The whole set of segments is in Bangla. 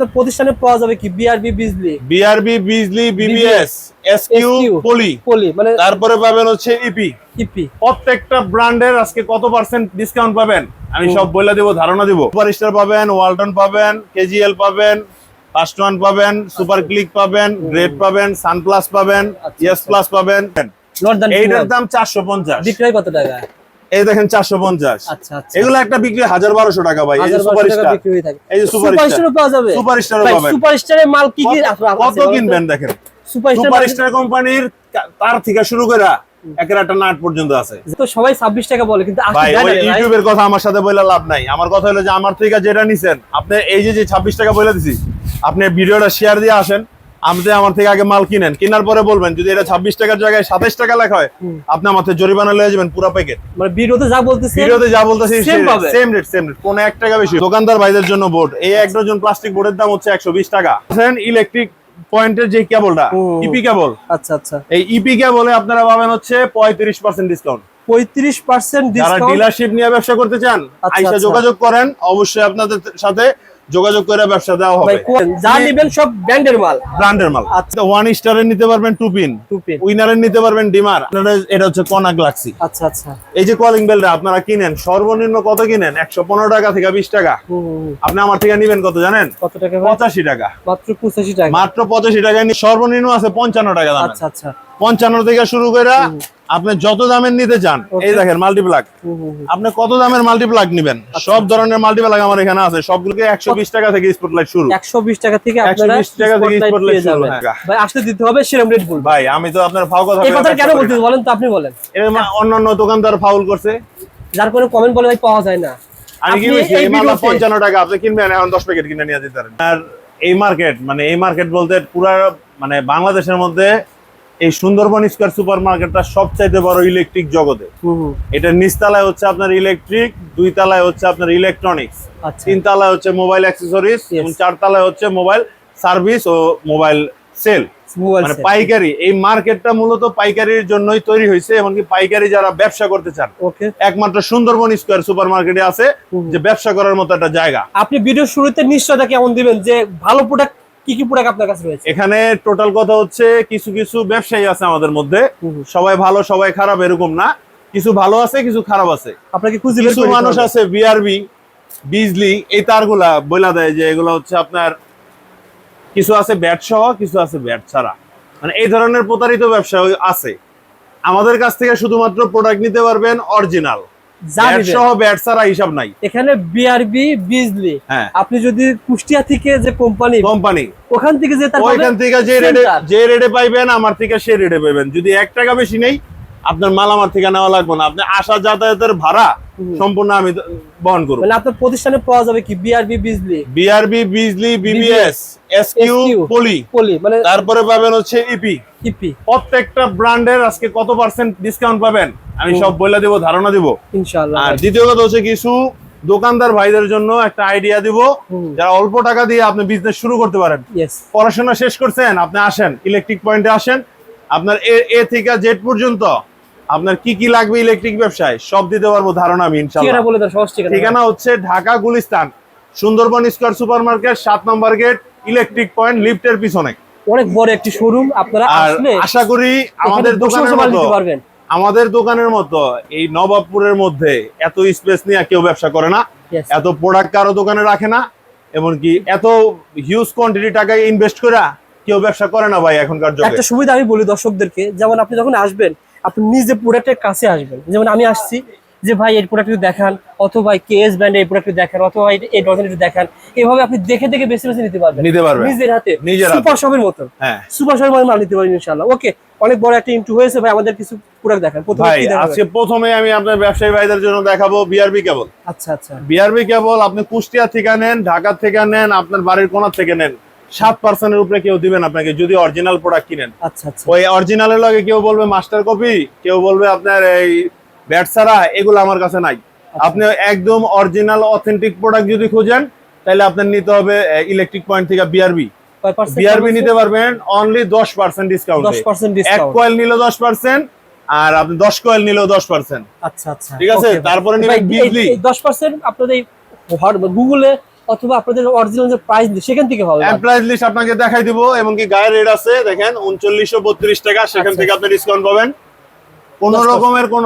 আপনার প্রতিষ্ঠানে পাওয়া যাবে কি? BRB Bijli BRB Bijli BBS SQ Poly Poly মানে তারপরে পাবেন হচ্ছে ইপি ইপি প্রত্যেকটা ব্র্যান্ডের আজকে কত পার্সেন্ট ডিসকাউন্ট পাবেন? আমি সব বলে দেবো ধারণা দিব। সুপারস্টার পাবেন ওয়ালটন পাবেন কেজিএল পাবেন ফার্স্ট ওয়ান পাবেন সুপার ক্লিক পাবেন গ্রেড পাবেন সানপ্লাস পাবেন আচ্ছা, ইয়েস প্লাস পাবেন। নট দ্যান এইটার দাম চারশো পঞ্চাশ। বিক্রয় কত টাকা? এই দেখেন চারশো পঞ্চাশ। আচ্ছা আচ্ছা। এগুলো একটা বিক্রি হাজার বারোশো টাকা ভাই এই যে এই যে পাওয়া যাবে। সুপারস্টারও ভাই, পাবেন। সুপারস্টারের মাল কি কি কত- কিনবেন দেখেন? সুপারস্টার সুপারস্টার কোম্পানির তার থেকে শুরু করে একটা নাট পর্যন্ত আছে। তো সবাই ছাব্বিশ টাকা বলে কিন্তু। ইউটিউবের কথা আমার সাথে বলে লাভ নাই। আমার কথা হলো যে আমার থেকে যেটা নিছেন আপনি এই যে যে ছাব্বিশ টাকা বলে দিছি আপনি ভিডিওটা শেয়ার দিয়ে আসেন। আপনি আমার থেকে আগে মাল কিনেন কেনার পরে বলবেন যদি এটা ছাব্বিশ টাকার জায়গায় সাতাশ টাকা লেখা হয় আপনি আমার থেকে জরিমানা লয়ে যাবেন পুরো প্যাকেট মানে ভিডিওতে যা বলতেছে ভিডিওতে যা বলতেছি সেম রেট সেম রেট কোন এক টাকা বেশি। দোকানদার ভাইদের জন্য বোর্ড এই এক ডজন প্লাস্টিক বোর্ডের দাম হচ্ছে একশো বিশ টাকা। ইলেকট্রিক পয়েন্টের যে কেবলটা। ইপি কেবল আচ্ছা আচ্ছা। এই ইপি কেবলে আপনারা পাবেন হচ্ছে পঁয়ত্রিশ পার্সেন্ট ডিসকাউন্ট পঁয়ত্রিশ পার্সেন্ট যারা ডিলারশিপ নিয়ে ব্যবসা করতে চান আচ্ছা, আইসা আচ্ছা। যোগাযোগ করেন অবশ্যই আপনাদের সাথে যোগাযোগ করে ব্যবসা দেওয়া হবে। যা নিবেন সব ব্র্যান্ডের মাল। ব্র্যান্ডের মাল। আচ্ছা। ওয়ান স্টারের নিতে পারবেন টু পিন টু পিন উইনারের নিতে পারবেন ডিমার আপনারা এটা হচ্ছে কনা গ্লাক্সি আচ্ছা আচ্ছা। এই যে কলিং বেলটা আপনারা কিনেন সর্বনিম্ন কত কিনেন? একশো পনেরো টাকা থেকে বিশ টাকা। আপনি আমার থেকে নিবেন কত জানেন? কত টাকা? পঁচাশি টাকা। মাত্র পঁচাশি টাকা। মাত্র পঁচাশি টাকা সর্বনিম্ন আছে পঞ্চান্ন টাকা দাম আচ্ছা আচ্ছা। পঞ্চান্ন থেকে শুরু করে আপনি যত দামের নিতে চান এই দেখেন মাল্টিপ্লাক। আপনি কত দামের মাল্টিপ্লাক নিবেন? সব ধরনের মাল্টিপ্লাক আমার এখানে আছে। সবগুলোকে একশো বিশ টাকা থেকে স্পটলাইট শুরু। একশো বিশ টাকা থেকে আপনারা 120 টাকা থেকে spotlight শুরু। ভাই আসতে দিতে হবে সেরকম রেট বলব। ভাই আমি তো আপনার ফাও কথা এই কথা কেন বলতে বলেন তো আপনি বলেন। অন্যান্য দোকানদার ফাউল করছে। যার কোনো কমেন্ট বলে ভাই পাওয়া যায় না। আমি কি বলছি? এই ভিডিওতে- পঞ্চান্ন টাকা আপনি কিনবেন এখন দশ প্যাকেট কিনে নিয়ে যেতে পারেন। আর এই মার্কেট মানে এই মার্কেট বলতে পুরা মানে বাংলাদেশের মধ্যে এই সুন্দরবন স্কোয়ার সুপার মার্কেটটা সবচাইতে বড় ইলেকট্রিক জগতে। এটা নিচতলায় হচ্ছে আপনার ইলেকট্রিক দুই তলায় হচ্ছে আপনার ইলেকট্রনিক্স। আচ্ছা। তিন তলায় হচ্ছে মোবাইল অ্যাক্সেসরিজ এবং চার তলায় হচ্ছে মোবাইল সার্ভিস ও মোবাইল সেল। মানে পাইকারি এই মার্কেটটা মূলত পাইকারির জন্যই তৈরি হয়েছে এমনকি পাইকারি যারা ব্যবসা করতে চান। ওকে। একমাত্র সুন্দরবন স্কোয়ার সুপার মার্কেটে আছে যে ব্যবসা করার মতো একটা জায়গা। আপনি ভিডিও শুরুতে নিশ্চয়তা কেমন দিবেন? যে ভালো প্রোডাক্ট কি কি প্রোডাক্ট আপনার কাছে রয়েছে? এখানে টোটাল কথা হচ্ছে কিছু কিছু ব্যবসায়ী আছে আমাদের মধ্যে। সবাই ভালো সবাই খারাপ এরকম না। কিছু ভালো আছে কিছু খারাপ আছে। আপনাকে খুঁজে কিছু মানুষ। আছে বিআরবি বিজলি এই তারগুলা বইলা দেয় যে এগুলো হচ্ছে আপনার কিছু আছে ব্যাট সহ কিছু আছে ব্যাট ছাড়া। মানে এই ধরনের প্রতারিত ব্যবসা আছে। আমাদের কাছ থেকে শুধুমাত্র প্রোডাক্ট নিতে পারবেন অরিজিনাল হিসাব নাই। এখানে বিআরবি বিজলি হ্যাঁ। আপনি যদি কুষ্টিয়া থেকে যে কোম্পানি কোম্পানি ওখান থেকে যে ওইখান থেকে যে রেটে যে রেটে পাইবেন আমার থেকে সে রেটে পাইবেন। যদি এক টাকা বেশি নেই আপনার মাল আমার থেকে নেওয়া লাগবে না। আপনি আসা যাতায়াতের ভাড়া সম্পূর্ণ আমি বহন করব। মানে আপনার প্রতিষ্ঠানে পাওয়া যাবে কি? BRB Bijli BRB Bijli BBS SQ SQ Poly Poly মানে তারপরে পাবেন হচ্ছে ইপি ইপি প্রত্যেকটা ব্র্যান্ডের আজকে কত পার্সেন্ট ডিসকাউন্ট পাবেন? আমি সব বলে দেব ধারণা দিব। ইনশাআল্লাহ আর দ্বিতীয় কথা হচ্ছে কিছু দোকানদার ভাইদের জন্য একটা আইডিয়া দিব। যারা অল্প টাকা দিয়ে আপনি বিজনেস শুরু করতে পারেন। পড়াশোনা শেষ করছেন আপনি আসেন ইলেকট্রিক পয়েন্টে আসেন। আপনার এ এ থেকে জেড পর্যন্ত আপনার কি কি লাগবে ইলেকট্রিক ব্যবসায় সব দিতে পারব ধারণা আমি ইনশাআল্লাহ। ঠিকানা ঠিকানা। হচ্ছে Dhaka Gulistan Sundarban square super market সাত নম্বর গেট ইলেকট্রিক পয়েন্ট লিফটের পিছনে। অনেক বড় একটি শোরুম আপনারা আর আসলে আশা করি আমাদের দোকানের মতো আমাদের দোকানের মতো এই নবাবপুরের মধ্যে এত স্পেস নিয়ে কেউ ব্যবসা করে না। এত প্রোডাক্ট কারও দোকানে রাখে না এমনকি এত হিউজ কোয়ান্টিটি টাকা ইনভেস্ট করে কেউ ব্যবসা করে না ভাই এখনকার যুগে। একটা সুবিধা আমি বলি দর্শকদেরকে যেমন আপনি যখন আসবেন আপনি নিজে প্রোডাক্টের কাছে আসবেন। যেমন আমি আসছি যে ভাই এই প্রোডাক্ট দেখান অথবা কে এস ব্র্যান্ডের এই প্রোডাক্ট দেখান অথবা এই- এই ডজন একটু দেখান এভাবে আপনি দেখে দেখে বেছে বেছে নিতে পারবেন। নিতে পারবেন। নিজের হাতে নিজের। সুপার শপের মতন হ্যাঁ। সুপার শপের মতো মাল নিতে পারবেন ইনশাআল্লাহ। ওকে অনেক বড় একটা ইন্টু হয়েছে ভাই আমাদের কিছু প্রোডাক্ট দেখান। প্রথমে ভাই আজকে প্রথমে আমি আপনার ব্যবসায়ী ভাইদের জন্য দেখাবো বিআরবি কেবল। আচ্ছা আচ্ছা। বিআরবি কেবল আপনি কুষ্টিয়া থেকে নেন ঢাকা থেকে নেন আপনার বাড়ির কোনা থেকে নেন সাত পার্সেন্টের উপরে কেউ দিবেন আপনাকে যদি অরিজিনাল প্রোডাক্ট কিনেন। আচ্ছা আচ্ছা। ওই অরিজিনালের লগে কেউ বলবে মাস্টার কপি কেউ বলবে আপনার এই ব্যাট ছাড়া এগুলো আমার কাছে নাই। আচ্ছা। আপনি একদম অরিজিনাল অথেন্টিক প্রোডাক্ট যদি খোঁজেন তাহলে আপনার নিতে হবে ইলেকট্রিক পয়েন্ট থেকে বিআরবি বিআরবি নিতে পারবেন অনলি দশ পার্সেন্ট ডিসকাউন্ট এক কয়েল নিলে আর আপনি দশ কয়েল নিলেও দশ পার্সেন্ট আচ্ছা আচ্ছা। ঠিক আছে? তারপরে নেবেন বিজলি। এই দশ পার্সেন্ট আপনাদের গুগলে অথবা আপনাদের অরিজিনাল যে প্রাইস সেখান থেকে প্রাইস লিস্ট আপনাকে দেখাই দিব এবং কি গায়ের রেট আছে? দেখেন উনচল্লিশশো বত্রিশ টাকা সেখান আচ্ছা। থেকে আপনি ডিসকাউন্ট পাবেন। কোন রকমের কোন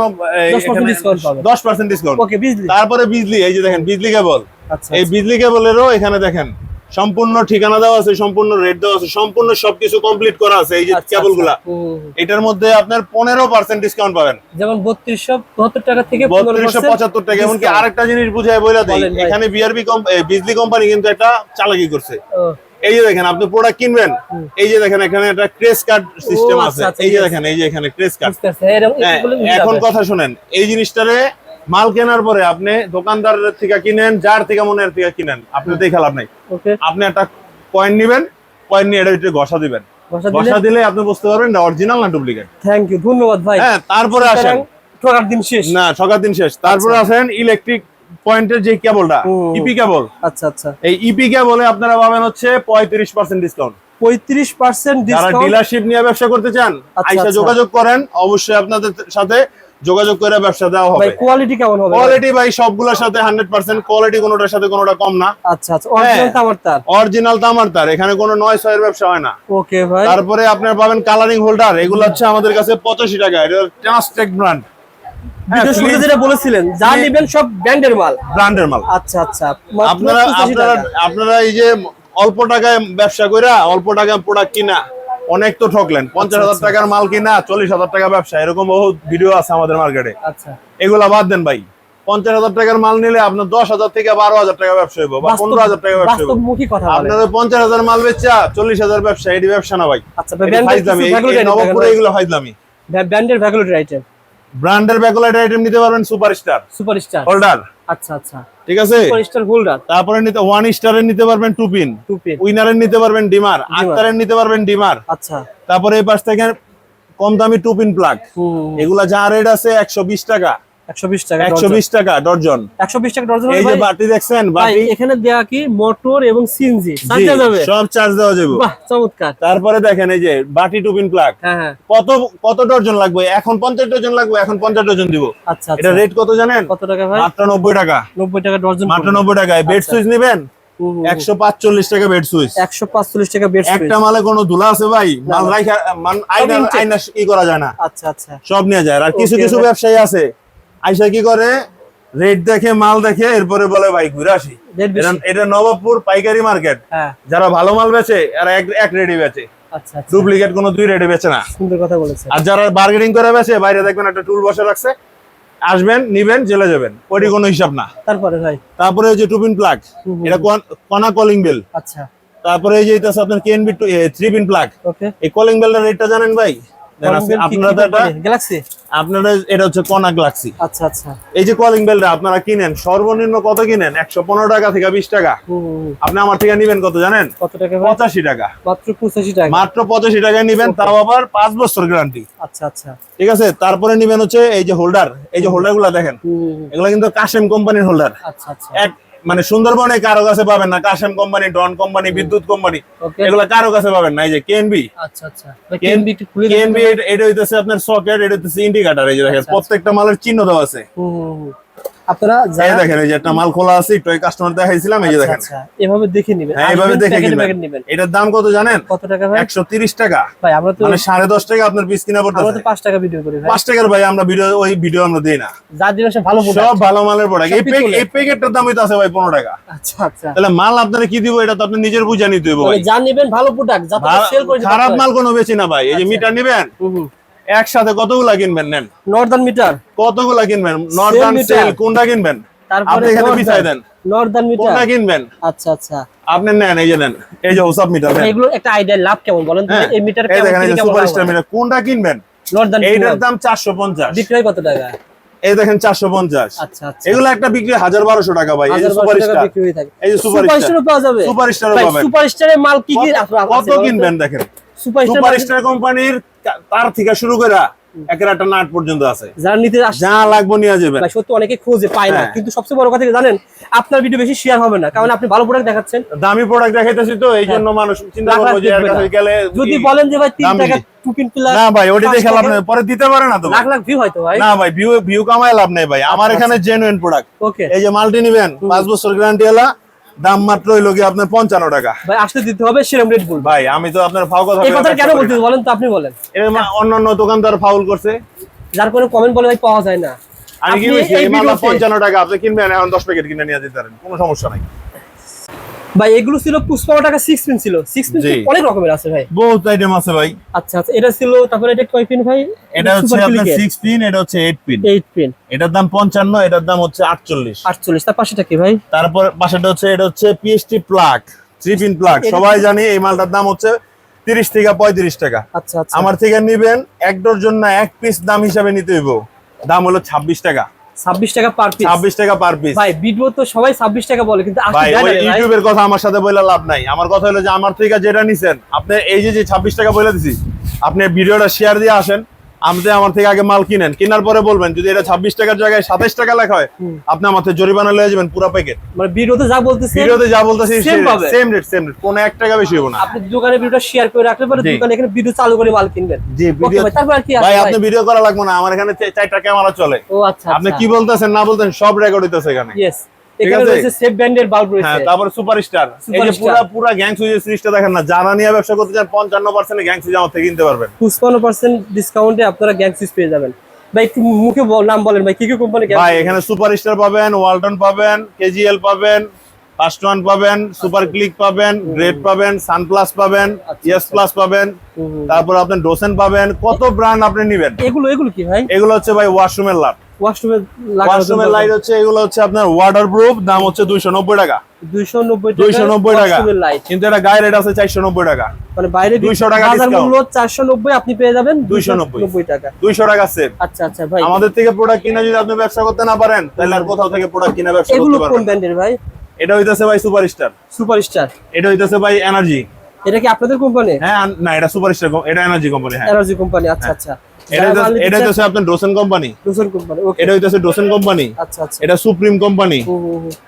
10% discount পাবেন। দশ পার্সেন্ট ডিসকাউন্ট ওকে বিজলি তারপরে বিজলি এই যে দেখেন বিজলি কেবল আচ্ছা এই বিজলি কেবলেরও এখানে দেখেন সম্পূর্ণ ঠিকানা দেওয়া আছে সম্পূর্ণ রেট দেওয়া আছে সম্পূর্ণ সবকিছু কমপ্লিট করা আছে এই যে আচ্ছা, কেবলগুলা আচ্ছা। হুম, হুম। এটার মধ্যে আপনার পনেরো পার্সেন্ট ডিসকাউন্ট পাবেন। যেমন বত্রিশশো বাহাত্তর টাকা থেকে বত্রিশশো পঁচাত্তর টাকা এমনকি আরেকটা জিনিস দিই বলেন ভাই। এখানে বিআরবি বিজলি কোম্পানি কিন্তু একটা চালাকি করছে। এই যে দেখেন আপনি প্রোডাক্ট কিনবেন এই যে দেখেন এখানে একটা ক্রেস কার্ড সিস্টেম আচ্ছা, আছে। আচ্ছা, এই যে দেখেন এই যে এখানে ক্রেস কার্ড হ্যাঁ, মিলে এখন কথা শুনেন এই জিনিসটারে মাল কেনার পরে আপনি দোকানদারের থেকে কিনেন যার থেকে মনের থেকে কিনেন আপনি দেখে লাভ নাই। আপনি একটা কয়েন নিবেন কয়েন নিয়ে এটা ঘষা দিবেন। ঘষা দিলে? আপনি বুঝতে পারবেন না অরিজিনাল না ডুপ্লিকেট থ্যাংক ইউ ধন্যবাদ ভাই। হ্যাঁ তারপরে আসেন। ঠকার দিন শেষ। না দিন শেষ। তারপরে আসেন ইলেকট্রিক পয়েন্টের যে কেবলটা। ইপি কেবল আচ্ছা আচ্ছা। এই ইপি কেবলে আপনারা পাবেন হচ্ছে পঁয়ত্রিশ পার্সেন্ট ডিসকাউন্ট পঁয়ত্রিশ পার্সেন্ট যারা ডিলারশিপ নিয়ে ব্যবসা করতে চান আচ্ছা, আইসা আচ্ছা। যোগাযোগ করেন অবশ্যই আপনাদের সাথে যোগাযোগ করে ব্যবসা দেওয়া হবে। কোয়ালিটি কেমন হবে? কোয়ালিটি ভাই সবগুলোর সাথে হান্ড্রেড পার্সেন্ট কোয়ালিটি কোনোটার সাথে কোনোটা কম না। আচ্ছা আচ্ছা অরিজিনাল হ্যাঁ। তামার তার? অরিজিনাল তামার তার এখানে কোনো নয় ছয়ের ব্যবসা হয় না। ওকে ভাই। তারপরে আপনার পাবেন কালারিং হোল্ডার এগুলো হচ্ছে আমাদের কাছে পঁচাশি টাকা এটা ট্রান্সটেক ব্র্যান্ড যেটা বলেছিলেন যা নেবেন সব ব্র্যান্ডের মাল। ব্র্যান্ডের মাল। আচ্ছা আচ্ছা আপনারা আপনারা আপনারা এই যে অল্প টাকায় ব্যবসা কইরা অল্প টাকায় প্রোডাক্ট কিনা অনেক তো ঠকলেন। পঞ্চাশ হাজার আচ্ছা। টাকার মাল কিনা চল্লিশ হাজার টাকা ব্যবসা এরকম বহু ভিডিও আছে আমাদের মার্কেটে আচ্ছা। এগুলা বাদ দেন ভাই। পঞ্চাশ হাজার টাকার মাল নিলে আপনার দশ হাজার থেকে বারো হাজার টাকা ব্যবসা হইব বা পনেরো হাজার টাকা ব্যবসা হইব। আপনার পঞ্চাশ হাজার মাল বেচা চল্লিশ হাজার ব্যবসা এটি ব্যবসা না ভাই। আচ্ছা নবপুরে এগুলো ফাইজলামি। ব্র্যান্ডের ভ্যাকুলেট আইটেম ব্র্যান্ডের ব্যাকলাইট আইটেম নিতে পারবেন সুপারস্টার সুপারস্টার হোল্ডার আচ্ছা আচ্ছা। ঠিক আছে? তারপরে নিতে ওয়ান স্টারের নিতে পারবেন টু পিন টু পিন উইনারের নিতে পারবেন ডিমার। আক্তারের নিতে পারবেন ডিমার। আচ্ছা। তারপরে এই পাশ থেকে কম দামি টু পিন প্লাগ এগুলা যা রেট আছে একশো বিশ টাকা। টাকা টাকা ডর্জন এই যে বাটি দেখছেন বাটি এখানে দেয়া কি? মোটর এবং সিএনজি। চার্জ যাবে সব চার্জ দেওয়া যাবে। বাহ চমৎকার। তারপরে দেখেন এই যে বাটি টু পিন প্লাগ। হ্যাঁ হ্যাঁ। কত কত ডর্জন লাগবে? এখন পঞ্চাশ ডর্জন লাগবে এখন পঞ্চাশ ডর্জন দিব। আচ্ছা এটা আচ্ছা। রেট কত জানেন? কত টাকা ভাই? মাত্র নব্বই টাকা। নব্বই টাকা ডজন মাত্র নব্বই টাকায়। বেড আচ্ছা। সুইচ নেবেন? একশো পাঁচচল্লিশ টাকা বেড সুইচ একশো পাঁচচল্লিশ টাকা বেড একটা মালে কোনো ধুলা আছে ভাই? মাল রাইখা মান আইনা আইনা ই করা যায় না। আচ্ছা আচ্ছা। সব নিয়ে যায়। আর কিছু কিছু ব্যবসায়ী আছে। আইসা কি করে? রেট দেখে মাল দেখে এরপরে বলে ভাই ঘুরে আসি। এটা- নবাবপুর পাইকারি মার্কেট। হ্যাঁ। যারা ভালো মাল বেচে আর এক রেডি বেচে। আচ্ছা আচ্ছা। ডুপ্লিকেট কোনো দুই রেডি বেচে না। সুন্দর কথা বলেছেন। আর যারা বার্গেনিং করে বেচে বাইরে দেখবেন একটা টুল বসে রাখছে। আসবেন নিবেন জেলে যাবেন। ওটি কোনো হিসাব না। তারপরে ভাই? তারপরে ওই যে টু পিন প্লাগ। এটা কনা কলিং বেল আচ্ছা। তারপরে এই যে এটা আপনার কেএনবি থ্রি পিন প্লাগ এই কলিং বেলটার রেটটা জানেন ভাই? আপনারা এটা গ্যালাক্সি আপনারা এটা হচ্ছে কনা গ্লাক্সি আচ্ছা আচ্ছা। এই যে কলিং বেলটা আপনারা কিনেন সর্বনিম্ন কত কিনেন? একশো পনেরো টাকা থেকে বিশ টাকা। হুম, হুম, হুম। আপনি আমার থেকে নিবেন কত জানেন? কত টাকা পঁচাশি টাকা। মাত্র পঁচাশি টাকা। মাত্র পঁচাশি টাকায় নিবেন. তাও আবার পাঁচ বছর গ্যারান্টি আচ্ছা আচ্ছা। ঠিক আছে? তারপরে নিবেন হচ্ছে এই যে হোল্ডার এই যে হোল্ডারগুলা দেখেন। এগুলা কিন্তু কাশেম কোম্পানির হোল্ডার আচ্ছা আচ্ছা। মানে সুন্দরবনে কারও কাছে পাবেন না Kashem company Don company Bidyut company এগুলো কারও কাছে পাবেন না এই যে কেএনবি আচ্ছা আচ্ছা। কেএনবি কেএনবি এটা হইতেছে আপনার সকেট এটা হইতেছে ইন্ডিকেটর এই যে দেখেন আচ্ছা, প্রত্যেকটা মালের চিহ্ন দেওয়া আছে। আপনারা এই দেখেন এই যে একটা মাল খোলা আছে একটু কাস্টমার দেখাইছিলাম এই যে আচ্ছা, দেখেন। আচ্ছা, এভাবে দেখে নিবেন। হ্যাঁ আসবেন, দেখে কিনবেন এটার দাম কত জানেন? কত টাকা ভাই? একশো তিরিশ টাকা। ভাই আমরা তো মানে সাড়ে দশ টাকা আপনার পিস কিনা আমরা তো পাঁচ টাকা ভিডিও করি ভাই। পাঁচ টাকার ভাই আমরা ভিডিও ওই ভিডিও আমরা দিই না। যা সে ভালো সব ভালো মালের প্রোডাক্ট এই প্যাক- এই প্যাকেটটার আছে ভাই পনেরো টাকা। আচ্ছা আচ্ছা। তাহলে মাল আপনারা কি দিব এটা তো আপনি নিজের বুঝে নিতে হবে ভাই। যা নিবেন ভালো প্রোডাক্ট যাতে সেল করে খারাপ মাল কোনো বেশি না ভাই। এই যে আচ্ছা। মিটার নিবেন? হুম, হুম। একসাথে কতগুলা কিনবেন নেন? Northern meter. কতগুলা কিনবেন? নর্দার্ন সেল কোনটা কিনবেন? তারপরে আপনি এখানে পিছাই দেন। Northern metre. কোনটা কিনবেন? আচ্ছা আচ্ছা। আপনি নেন এই যে নেন। এই যে হোসাব মিটার নেন। এগুলো একটা আইডিয়া লাভ কেমন বলেন তো? হ্যাঁ, এই মিটার এই দেখেন এই যে সুপারস্টার মিটার কোনটা কিনবেন? নর্দার্ন এইটার দাম চারশো পঞ্চাশ। বিক্রয় কত টাকা? এই দেখেন চারশো পঞ্চাশ। আচ্ছা আচ্ছা। এগুলো একটা বিক্রি হাজার বারোশো টাকা ভাই এই যে বিক্রি হয়ে থাকে। এই যে সুপারস্টার সুপারস্টারও পাওয়া যাবে। সুপারস্টারও ভাই পাবেন। সুপারস্টারের মাল কি কি কত- কত কিনবেন দেখেন? সুপার স্টার কোম্পানির তার থেকে শুরু করে একের একটা নাট পর্যন্ত আছে। যারা নিতে যা লাগবে নিয়ে যাবেন। সত্যি অনেকে খোঁজে পায় না। হ্যাঁ। কিন্তু সবচেয়ে বড় কথা জানেন? আপনার ভিডিও বেশি শেয়ার হবে না। কারণ আপনি ভালো প্রোডাক্ট দেখাচ্ছেন। দামি প্রোডাক্ট দেখাইতেছি তো এই জন্য মানুষ চিন্তা করব যে এর কাছে গেলে যদি বলেন যে ভাই টাকা না ভাই পরে দিতে পারে না তো ভাই। লাখ লাখ ভিউ হয়তো ভাই। না ভাই ভিউ ভিউ কামায় লাভ নেই ভাই। আমার আচ্ছা, এখানে জেনুইন প্রোডাক্ট ওকে এই যে মাল্টি নিবেন পাঁচ বছর গ্যারান্টি এলা। দাম মাত্র হইল কি আপনার পঞ্চান্ন টাকা। ভাই আসতে দিতে হবে সেরকম রেট বলব ভাই আমি তো আপনার ফাউল কথা এই কথা কেন বলতে বলেন তো আপনি বলেন। এরকম অন্যান্য দোকানদার ফাউল করছে। যার কোনো কমেন্ট বলে ভাই পাওয়া যায় না। আমি কি বলছি এই ভিডিওতে- পঞ্চান্ন টাকা আপনি কিনবেন এখন দশ প্যাকেট কিনে নিয়ে যেতে পারেন কোনো সমস্যা নাই। ভাই এগুলো ছিল পুষ্পানো টাকা সিক্স পিন ছিল। সিক্স পিন অনেক রকমের আছে ভাই। বহুত আইটেম আছে ভাই। আচ্ছা আচ্ছা এটা ছিল তারপরে এটা কয় পিন ভাই? এটা হচ্ছে আপনার সিক্স পিন এটা হচ্ছে এইট পিন এইট পিন এটার দাম পঞ্চান্ন এটার দাম হচ্ছে আটচল্লিশ। আটচল্লিশ তার পাশেটা কি ভাই? তারপর পাশেটা হচ্ছে এটা হচ্ছে PST plug three pin plug সবাই জানি এই মালটার দাম হচ্ছে তিরিশ থেকে পঁয়ত্রিশ টাকা। আচ্ছা আচ্ছা। আমার থেকে নিবেন এক ডজন না এক পিস দাম হিসাবে নিতে হইব। দাম হলো ছাব্বিশ টাকা। ছাব্বিশ টাকা পার পিস ছাব্বিশ টাকা পার পিস ভাই ভিডিও তো সবাই ছাব্বিশ টাকা বলে কিন্তু আসলে ভাই। ইউটিউবের কথা আমার সাথে বলে লাভ নাই আমার কথা হলো যে আমার থেকে যেটা নিছেন আপনি এই যে যে ছাব্বিশ টাকা বলে দিছি আপনি ভিডিওটা শেয়ার দিয়ে আসেন আপনি আমার থেকে আগে মাল কিনেন কেনার পরে বলবেন যদি এটা ছাব্বিশ টাকার জায়গায় সাতাইশ টাকা লেখা হয় আপনি আমার থেকে জরিমানা লয়ে যাবেন পুরো প্যাকেট মানে ভিডিওতে যা বলতেছে ভিডিওতে যা বলতেছি। সেম রেট সেম রেট কোনো এক টাকা বেশি হব না। আপনি দোকানে ভিডিওটা শেয়ার করে রাখলে পরে দোকানে এখানে ভিডিও চালু করে মাল কিনবেন। জি ভিডিও তারপর কি ভাই? আপনি ভিডিও করা লাগবে না আমার এখানে চারটা ক্যামেরা চলে। ও আচ্ছা আপনি কি বলতেছেন না বলতেন সব রেকর্ড হইতেছে এখানে। ইয়েস এখানে রয়েছে সেফ ব্র্যান্ডের বাল্ব হ্যাঁ তারপরে সুপারস্টার এই যে Superstar। পুরা পুরা গ্যাং সুইজের সিরিজটা দেখেন না যারা নিয়ে ব্যবসা করতে চান পঞ্চান্ন পার্সেন্ট গ্যাং সুইজ আমার থেকে কিনতে পারবেন। পঁচপান্ন পার্সেন্ট ডিসকাউন্টে আপনারা গ্যাং সুইচ পেয়ে যাবেন। ভাই একটু মুখে নাম বলেন ভাই কি কি কোম্পানি ভাই এখানে সুপারস্টার পাবেন ওয়ালটন পাবেন কেজিএল পাবেন ফার্স্ট ওয়ান পাবেন সুপার ক্লিক পাবেন গ্রেড পাবেন সানপ্লাস পাবেন আচ্ছা, ইয়েস প্লাস পাবেন তারপর আপনি ডোসেন পাবেন কত ব্র্যান্ড আপনি নিবেন? এগুলো এগুলো কি ভাই? এগুলো হচ্ছে ভাই ওয়াশরুমের লাইট ওয়াশরুমে ওয়াশরুমের লাইট হচ্ছে এগুলো হচ্ছে আপনার ওয়াটার প্রুফ দাম হচ্ছে দুইশো নব্বই টাকা। দুইশো নব্বই দুইশো নব্বই টাকা। লাইট কিন্তু এটা গায়ে রেট আছে চারশো নব্বই টাকা। মানে বাইরে 200 টাকা বাজার। মূল্য চারশো নব্বই আপনি পেয়ে যাবেন দুইশো 290 নব্বই। টাকা। দুইশো টাকা সেট আচ্ছা আচ্ছা ভাই। আমাদের থেকে প্রোডাক্ট কিনে যদি আপনি ব্যবসা করতে না পারেন তাহলে আর কোথাও থেকে প্রোডাক্ট কিনা ব্যবসা এগুলো করতে কোন পারবেন ব্র্যান্ডের ভাই? এটা হইতেছে ভাই সুপারস্টার সুপারস্টার এটা হইতেছে ভাই এনার্জি এটা কি আপনাদের কোম্পানি হ্যাঁ না এটা সুপারস্টার এটা এনার্জি কোম্পানি হ্যাঁ। এনার্জি কোম্পানি আচ্ছা আচ্ছা। এটা এটা হইতেছে আপনার ডোসেন কোম্পানি দুজন কোম্পানি ওকে এটা হইতেছে ডোসেন কোম্পানি আচ্ছা আচ্ছা। এটা সুপ্রিম কোম্পানি।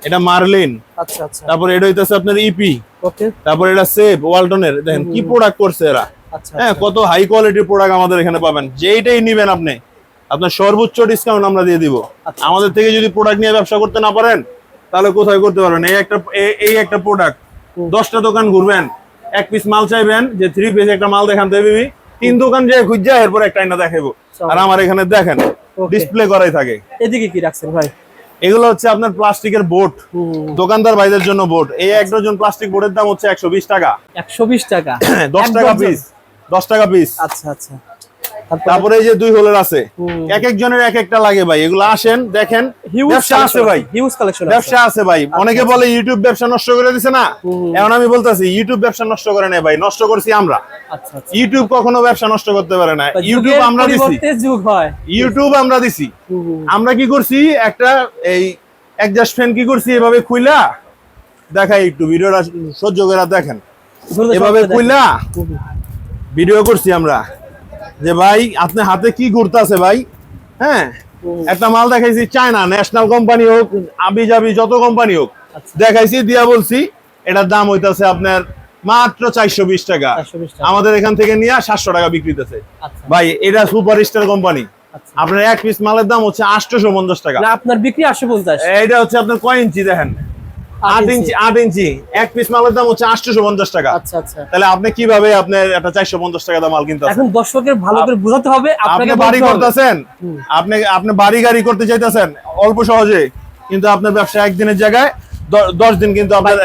এটা মার্লিন আচ্ছা আচ্ছা। তারপর এটা হইতেছে আপনার ইপি ওকে তারপর এটা সেভ ওয়ালটনের দেখেন কি প্রোডাক্ট করছে এরা। আচ্ছা হ্যাঁ কত হাই কোয়ালিটির প্রোডাক্ট আমাদের এখানে পাবেন। যেইটাই নিবেন আপনি আপনার সর্বোচ্চ ডিসকাউন্ট আমরা দিয়ে দিব। আচ্ছা। আমাদের থেকে যদি প্রোডাক্ট নিয়ে ব্যবসা করতে না পারেন তাহলে কোথায় করতে পারবেন? এই একটা এই একটা প্রোডাক্ট দশটা দোকান ঘুরবেন। এক পিস মাল চাইবেন যে থ্রি পিস একটা মাল দেখান তো বিবি তিন দোকান যে খুঁজা এরপর একটা আইনা দেখাবো। আর আমার এখানে দেখেন ডিসপ্লে করাই থাকে। এদিকে কি রাখছেন ভাই? এগুলো হচ্ছে আপনার প্লাস্টিকের বোট। দোকানদার ভাইদের জন্য বোট এই এক ডজন প্লাস্টিক বোর্ডের দাম হচ্ছে একশো বিশ টাকা। একশো বিশ টাকা। দশ টাকা পিস দশ টাকা পিস আচ্ছা আচ্ছা। তারপরে এই যে দুই হোলের আছে। হুম। এক একজনের এক একটা লাগে ভাই। এগুলো আসেন দেখেন। ব্যবসা আছে ভাই। হিউজ কালেকশন ব্যবসা আছে ভাই। অনেকে বলে ইউটিউব ব্যবসা নষ্ট করে দিছে না? এখন আমি বলতেছি ইউটিউব ব্যবসা নষ্ট করে নাই ভাই। নষ্ট করছি আমরা। আচ্ছা আচ্ছা। ইউটিউব কখনো ব্যবসা নষ্ট করতে পারে না। ইউটিউব আমরা দিছি। ইউটিউব আমরা দিছি। আমরা কি করছি? একটা এই একজাস্ট ফ্যান কি করছি? এভাবে খুইলা দেখাই একটু। ভিডিওটা সহ্য করে দেখেন। এভাবে খুইলা। ভিডিও করছি আমরা। যে ভাই আপনি হাতে কি ঘুরতেছে ভাই? হ্যাঁ? একটা মাল দেখাইছি চায়না ন্যাশনাল কোম্পানি হোক আবি যাবি যত কোম্পানি হোক। আচ্ছা। দেখাইছি দিয়া বলছি এটার দাম হইতাছে আপনার মাত্র চারশো বিশ টাকা। আমাদের এখান থেকে নিয়ে সাতশো টাকা বিক্রিতেছে আচ্ছা। ভাই এটা সুপার স্টার কোম্পানি আচ্ছা। আপনার এক পিস মালের দাম হচ্ছে আটশোশো পঞ্চাশ টাকা। আপনার বিক্রি আটশো পঞ্চাশ। এটা হচ্ছে আপনার কয় ইঞ্চি দেখেন। আট ইঞ্চি। আট ইঞ্চি। এক পিস মালের দাম হচ্ছে আটশোশো পঞ্চাশ টাকা। আচ্ছা আচ্ছা। তাহলে আপনি কীভাবে আপনার একটা চারশো পঞ্চাশ টাকা দাম মাল কিনতে এখন দর্শকের ভালো করে বোঝাতে হবে আপনি বাড়ি করতেছেন। আপনি আপনি বাড়ি গাড়ি করতে চাইতেছেন অল্প সহজে। কিন্তু আপনার ব্যবসা একদিনের জায়গায় দশ দিন কিন্তু আপনার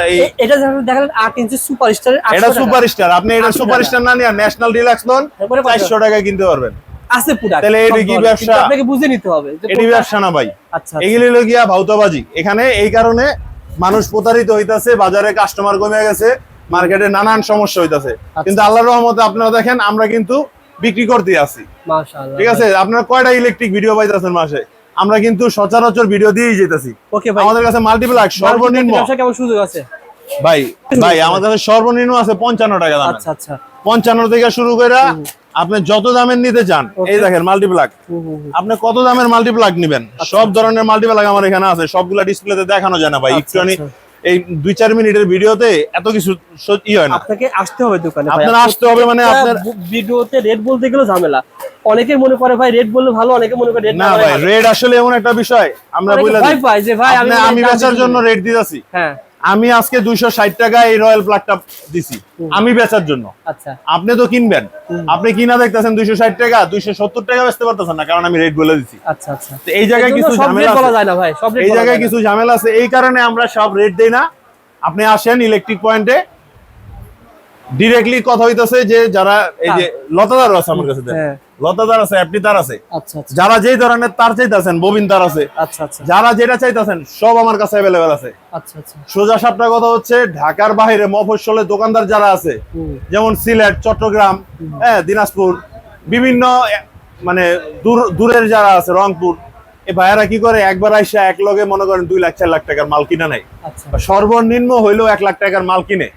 এটা দেখালেন আট ইঞ্চি সুপার স্টার এটা সুপার স্টার আপনি এটা সুপার স্টার না নিয়ে ন্যাশনাল ডিলাক্স লোন চারশো টাকায় কিনতে পারবেন। আছে প্রোডাক্ট তাহলে এটা কি ব্যবসা? আপনাকে বুঝে নিতে হবে এটি ব্যবসা না ভাই। আচ্ছা আচ্ছা। এগুলি গিয়া ভাউতাবাজি। এখানে এই কারণে মানুষ প্রতারিত হইতাছে বাজারে কাস্টমার কমে গেছে মার্কেটে নানান সমস্যা হইতাছে। আচ্ছা। কিন্তু আল্লাহর রহমতে আপনারা দেখেন আমরা কিন্তু বিক্রি করতে আছি। ঠিক আছে? আপনারা কয়টা ইলেকট্রিক ভিডিও পাইতেছেন মাসে? আমরা কিন্তু সচরাচর ভিডিও দিয়েই যেতেছি। আমাদের কাছে মাল্টিপ্লাক সর্বনিম্ন। কেমন সুযোগ আছে? ভাই ভাই আমাদের কাছে সর্বনিম্ন আছে পঞ্চান্ন টাকা দাম। আচ্ছা আচ্ছা। পঞ্চান্ন থেকে শুরু করে আপনি যত দামের নিতে চান এই দেখেন হুম। আপনি কত দামের মাল্টিপ্লাক নিবেন? সব ধরনের মাল্টিপ্লাক আমার এখানে আছে সবগুলা ডিসপ্লেতে দেখানো যায় না ভাই। আচ্ছা, একটুখানি আচ্ছা। এই দুই চার মিনিটের ভিডিওতে এত কিছু ই হয় না। আপনাকে আসতে হবে দোকানে আপনার আসতে হবে মানে আপনার ভিডিওতে রেট বলতে গেলে ঝামেলা। অনেকে মনে করে ভাই রেট বললে ভালো অনেকে মনে করে রেট না ভাই রেড আসলে এমন একটা বিষয় আমরা বলে দিই। পায় যে ভাই আমি আমি বেচার জন্য। রেট দিতেছি। হ্যাঁ। আমি আজকে দুইশো ষাট টাকা এই রয়্যাল প্লাগটা দিছি। আমি বেচার জন্য। আচ্ছা। আপনি তো কিনবেন। আপনি কিনা দেখতেছেন দুইশো ষাট টাকা দুইশো সত্তর টাকা বেচতে পারতেছেন না কারণ আমি রেট বলে দিছি। আচ্ছা আচ্ছা। এই জায়গায় কিছু ঝামেলা এই জায়গায় কিছু ঝামেলা আছে। এই কারণে আমরা সব রেট দেই না। আপনি আসেন ইলেকট্রিক পয়েন্টে ডিরেক্টলি কথা হইতেছে যে যারা এই যে লতাদার আছে আমার কাছে হ্যাঁ। লতাদার আছে অ্যাপটি তার আছে। আচ্ছা আচ্ছা। যারা যেই ধরনের তার চাইতাছেন ববিন তার আছে। আচ্ছা আচ্ছা। যারা যেটা চাইতাছেন সব আমার কাছে অ্যাভেলেবেল আছে। আচ্ছা আচ্ছা। সোজা সাপটা কথা হচ্ছে ঢাকার বাইরে মফস্বলে দোকানদার যারা আছে যেমন সিলেট চট্টগ্রাম হ্যাঁ দিনাজপুর বিভিন্ন মানে দূর দূরের যারা আছে রংপুর এই ভাইয়ারা কি করে একবার আইসা এক লগে মনে করেন দুই লাখ চার লাখ টাকার মাল কিনা নাই সর্বনিম্ন হইলেও এক লাখ টাকার মাল কিনে।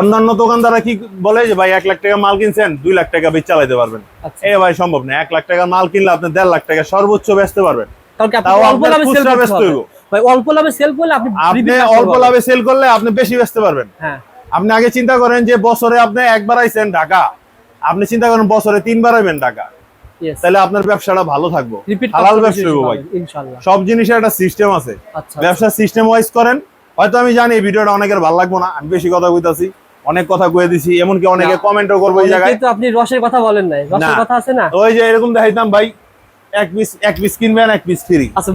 অন্যান্য দোকানদাররা কি বলে যে ভাই এক লাখ টাকা মাল কিনছেন দুই লাখ টাকা বেচ চালাইতে পারবেন। আচ্ছা। এ ভাই সম্ভব না। এক লাখ টাকার মাল কিনলে আপনি দেড় লাখ টাকা সর্বোচ্চ বেচতে পারবেন। আপনি অল্প লাভে সেল খুচরা করতে ব্যস্ত হবে হইবো। ভাই অল্প লাভে সেল করলে আপনি আপনি repeat customer অল্প লাভে সেল করলে আপনি বেশি বেচতে পারবেন। আপনি আগে চিন্তা করেন যে বছরে আপনি একবার আইছেন ঢাকা। আপনি চিন্তা করেন বছরে তিনবার আইবেন ঢাকা। তাহলে আপনার ব্যবসাটা ভালো থাকব। হালাল ব্যবসা ভাই। সব জিনিসের একটা সিস্টেম আছে। আচ্ছা ব্যবসার সিস্টেম ওয়াইজ করেন। হয়তো আমি জানি এই ভিডিওটা অনেকের ভালো লাগবো না আমি বেশি কথা কইতাছি। অনেক কথা কয়ে দিছি এমনকি অনেকে। কমেন্টও করব এই জায়গায়। কিন্তু আপনি রসের কথা বলেন নাই রসের কথা আছে না? ওই যে এরকম দেখাইতাম ভাই এক পিস এক পিস কিনবেন এক পিস ফ্রি আচ্ছা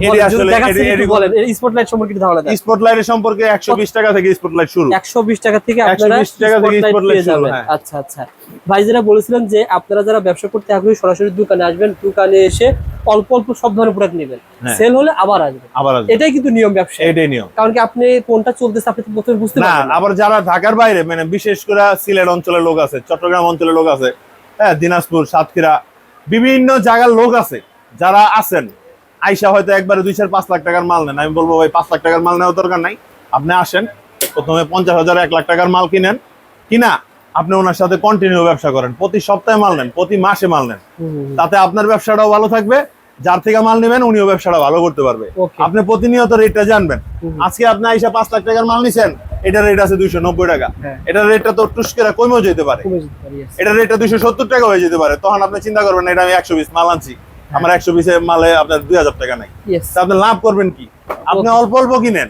বলেন, স্পটলাইট সম্পর্কে ধারণা স্পটলাইটের সম্পর্কে একশো বিশ টাকা থেকে স্পটলাইট শুরু। 120 টাকা থেকে আপনারা 120 টাকা থেকে spotlight শুরু, হ্যাঁ। আচ্ছা আচ্ছা। ভাই যেটা বলেছিলেন যে আপনারা যারা ব্যবসা করতে আগ্রহী সরাসরি দোকানে আসবেন দোকানে এসে অল্প অল্প সব ধরনের প্রোডাক্ট নেবেন। হ্যাঁ। সেল হলে আবার আসবেন আবার আসবে। এটাই কিন্তু নিয়ম ব্যবসা। এইটাই নিয়ম। কারণ কি আপনি কোনটা চলতেছে আপনি তো প্রথমে বুঝতে পারবেন না। আবার যারা ঢাকার বাইরে মানে বিশেষ করে সিলেট অঞ্চলের লোক আছে চট্টগ্রাম অঞ্চলের লোক আছে হ্যাঁ দিনাজপুর সাতক্ষীরা বিভিন্ন জায়গার লোক আছে যারা আছেন আইসা হয়তো একবারে দুই চার পাঁচ লাখ টাকার মাল নেন। আমি বলব ভাই পাঁচ লাখ টাকার মাল নেওয়ার দরকার নাই। আপনি আসেন প্রথমে পঞ্চাশ হাজার এক লাখ টাকার মাল কিনেন। কিনা আপনি ওনার সাথে কন্টিনিউ ব্যবসা করেন। প্রতি সপ্তাহে মাল নেন প্রতি মাসে মাল নেন। তাতে আপনার ব্যবসাটাও ভালো থাকবে যার থেকে মাল নেবেন উনিও ব্যবসাটা ভালো করতে পারবে। আপনি প্রতিনিয়ত রেটটা জানবেন। আজকে আপনি আইসা পাঁচ লাখ টাকার মাল নিছেন এটার রেট আছে দুইশো নব্বই টাকা। হ্যাঁ। এটার রেটটা তো টুস করে কমেও যেতে পারে। এটার রেটটা দুইশো সত্তর টাকা হয়ে যেতে পারে। তখন আপনি চিন্তা করবেন এটা আমি একশো বিশ মাল আনছি। হ্যাঁ। আমার একশো পিসের মালে আপনার দুই হাজার টাকা নাই। আপনি লাভ করবেন কি? আপনি অল্প অল্প কিনেন।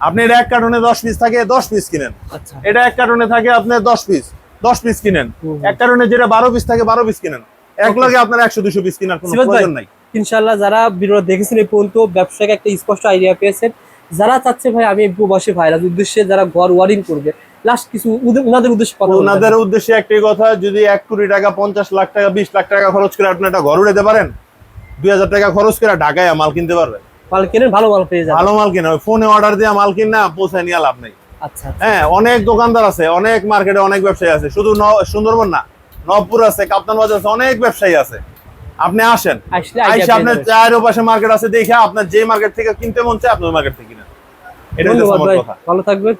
আপনি এটা এক কার্টনে দশ পিস থাকে দশ পিস কিনেন। আচ্ছা। এটা এক কার্টনে থাকে আপনার দশ পিস দশ পিস কিনেন। এক কার্টনে যেটা বারো পিস থাকে বারো পিস কিনেন। এক. লগে আপনার একশো দুশো পিস কেনার কোনো প্রয়োজন নাই। ইনশাল্লাহ যারা ভিডিও দেখেছেন এই পর্যন্ত ব্যবসাকে একটা স্পষ্ট আইডিয়া পেয়েছেন। যারা চাচ্ছে ভাই আমি প্রবাসী ভাইরা উদ্দেশ্যে যারা ঘর ওয়ারিং করবে লাস্ট কিছু ওনাদের উদ্দেশ্যে কথা ওনাদের উদ্দেশ্যে একটাই কথা যদি এক কোটি টাকা পঞ্চাশ লাখ টাকা বিশ লাখ টাকা খরচ করে আপনি একটা ঘর উড়াতে পারেন দুই হাজার টাকা খরচ করে ঢাকায় মাল কিনতে পারবেন। মাল কিনেন ভালো মাল পেয়ে যাবেন। ভালো মাল কিনা ফোনে অর্ডার দিয়ে মাল কিনা পৌঁছায় নিয়ে লাভ নেই। আচ্ছা হ্যাঁ অনেক দোকানদার আছে অনেক মার্কেটে অনেক ব্যবসায়ী আছে শুধু সুন্দরবন না নবপুর আছে কাপ্তান বাজার আছে অনেক ব্যবসায়ী আছে। আপনি আসেন আইসা আপনার। চায়ের পাশে মার্কেট আছে দেখে আপনার যে মার্কেট থেকে কিনতে মন চায় আপনার মার্কেট থেকে কিনেন। এটা ভালো থাকবেন